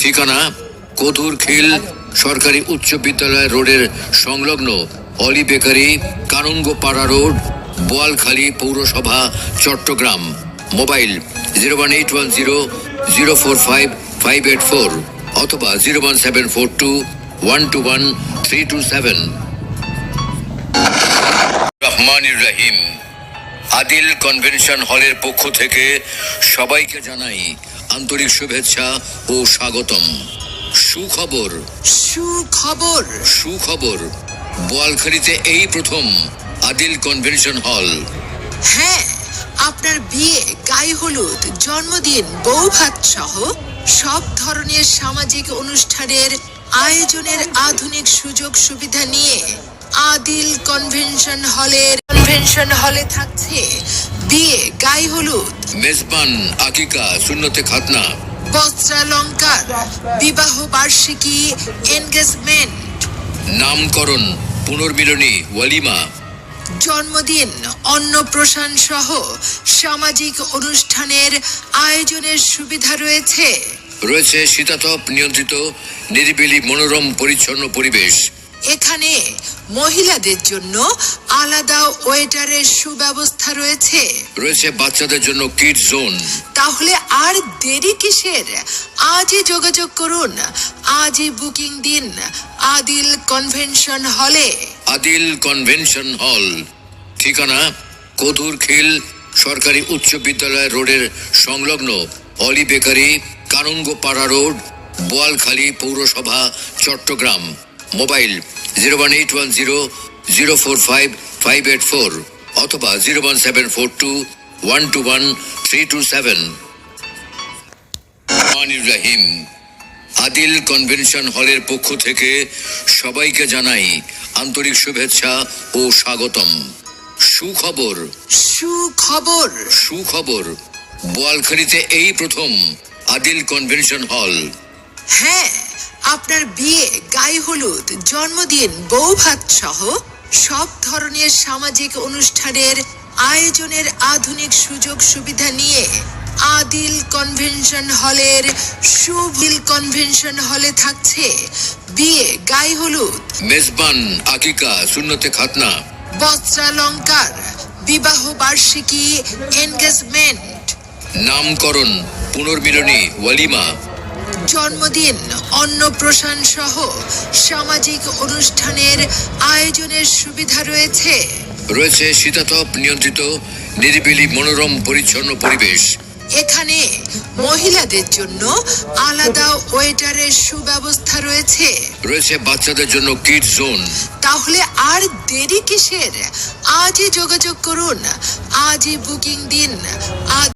ঠিকানা কদুর খিল সরকারি উচ্চ বিদ্যালয় রোডের সংলগ্ন অলি বেকারি কানুঙ্গপাড়া রোড, বোয়ালখালী পৌরসভা, Chattogram. Mobile zero one eight one zero zero four five five eight four অথবা zero one seven four two one two one three two seven. রহমানির রহিম। আদিল কনভেনশন হলের পক্ষ থেকে সবাইকে জানাই আন্তরিক শুভেচ্ছা ও স্বাগতম। সুখবর। সুখবর। সুখবর। বোয়ালখালীতে এই প্রথম আদিল কনভেনশন হল। হ্যাঁ আপনার বিয়ে গায়ে হলুদ জন্মদিন বউ ভাত সহ সব ধরনের সামাজিক অনুষ্ঠানের আয়োজনের আধুনিক সুযোগ সুবিধা নিয়ে আদিল কনভেনশন হলের কনভেনশন হলে থাকছে। বিয়ে গায়ে হলুদ। মেজবান আকিকা শূন্যতে খাতনা। বস্ত্রালঙ্কার বিবাহ বার্ষিকী এনগেজমেন্ট নামকরণ পুনর্মিলনী ওয়ালিমা। জন্মদিন অন্নপ্রাশন সহ সামাজিক অনুষ্ঠানের আয়োজনের সুবিধা রয়েছে। রয়েছে শীতাতপ নিয়ন্ত্রিত নিরিবিলি মনোরম পরিচ্ছন্ন পরিবেশ। এখানে মহিলাদের জন্য আলাদা ওয়েটারের সুব্যবস্থা রয়েছে। রয়েছে বাচ্চাদের জন্য কিড জোন তাহলে আর দেরি কিসের? আজই যোগাযোগ করুন। আজই বুকিং দিন। আদিল কনভেনশন হলে। Adil convention hall. ঠিকানা? কদুর খিল সরকারি উচ্চ বিদ্যালয় রোডের সংলগ্ন অলি বেকারি কানুঙ্গপাড়া রোড বোয়ালখালী পৌরসভা Chattogram. Mobile zero one eight one zero zero four five five eight four অথবা zero one seven four two one two one three two seven. Rahim Adil convention হলের পক্ষ থেকে সবাইকে জানাই আন্তরিক শুভেচ্ছা ও স্বাগতম। সুখবর। সুখবর। সুখবর। বোয়ালখালীতে এই প্রথম আদিল কনভেনশন হল। হ্যাঁ আপনার বিয়ে গায়ে হলুদ জন্মদিন বউ ভাত সহ সব ধরনের সামাজিক অনুষ্ঠানের আয়োজনের আধুনিক সুযোগ সুবিধা নিয়ে আদিল কনভেনশন হলের সুবিল কনভেনশন হলে থাকছে বিয়ে গায়ে হলুদ। মেজবান আকিকা শূন্যতে খাতনা। বস্ত্রালঙ্কার বিবাহ বার্ষিকী এনগেজমেন্ট নামকরণ পুনর্মিলনী ওয়ালিমা। জন্মদিন অন্নপ্রাশন সহ সামাজিক অনুষ্ঠানের আয়োজনের সুবিধা রয়েছে। রয়েছে শীতাতপ নিয়ন্ত্রিত নিরিবিলি মনোরম পরিচ্ছন্ন পরিবেশ। এখানে মহিলাদের জন্য আলাদা ওয়েটারের সুব্যবস্থা রয়েছে। রয়েছে বাচ্চাদের জন্য কিড জোন। তাহলে আর দেরি কিসের? আজই যোগাযোগ করুন। আজই বুকিং দিন। আজ